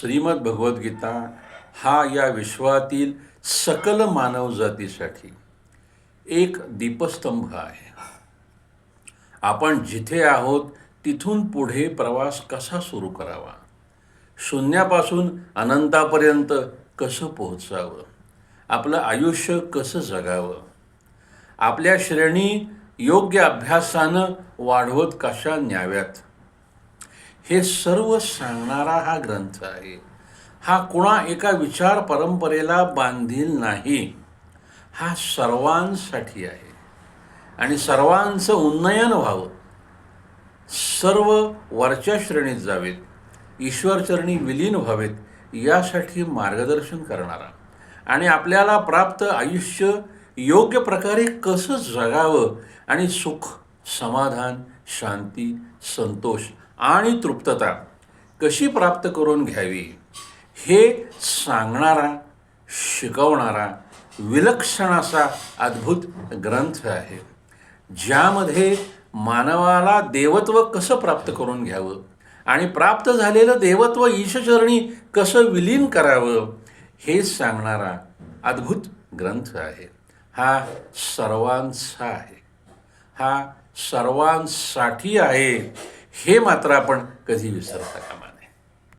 श्रीमद भगवद्गीता हा या विश्वातील सकल मानवजातीसाठी एक दीपस्तंभ आहे. आपण जिथे आहोत तिथून पुढे प्रवास कसा सुरू करावा? शून्यापासून अनंतापर्यंत कसं पोहोचावं? आपलं आयुष्य कसं जगावं? आपल्या श्रेणी योग्य अभ्यासानं वाढवत कशा न्याव्यात? हे सर्व सांगणारा हा ग्रंथ आहे. हा कुणा एका विचार परंपरेला बांधील नाही. हा सर्वांसाठी आहे. आणि सर्वांचं उन्नयन व्हावं. सर्व वरच्या श्रेणीत जावेत ईश्वरचरणी विलीन व्हावेत यासाठी मार्गदर्शन करणारा. आणि आपल्याला प्राप्त आयुष्य योग्य प्रकारे कसं जगावं आणि सुख समाधान शांती संतोष आणि तृप्तता कशी प्राप्त करून घ्यावी? हे सांगणारा शिकवणारा विलक्षण असा अद्भुत ग्रंथ आहे ज्यामध्ये मानवाला देवत्व कसं प्राप्त करून घ्यावं आणि प्राप्त झालेलं देवत्व ईशचरणी कसं विलीन करावं हे सांगणारा अद्भुत ग्रंथ आहे. हा सर्वांचा आहे. हा सर्वांसाठी आहे. हे मात्र आपण कधी विसरता कामा नये.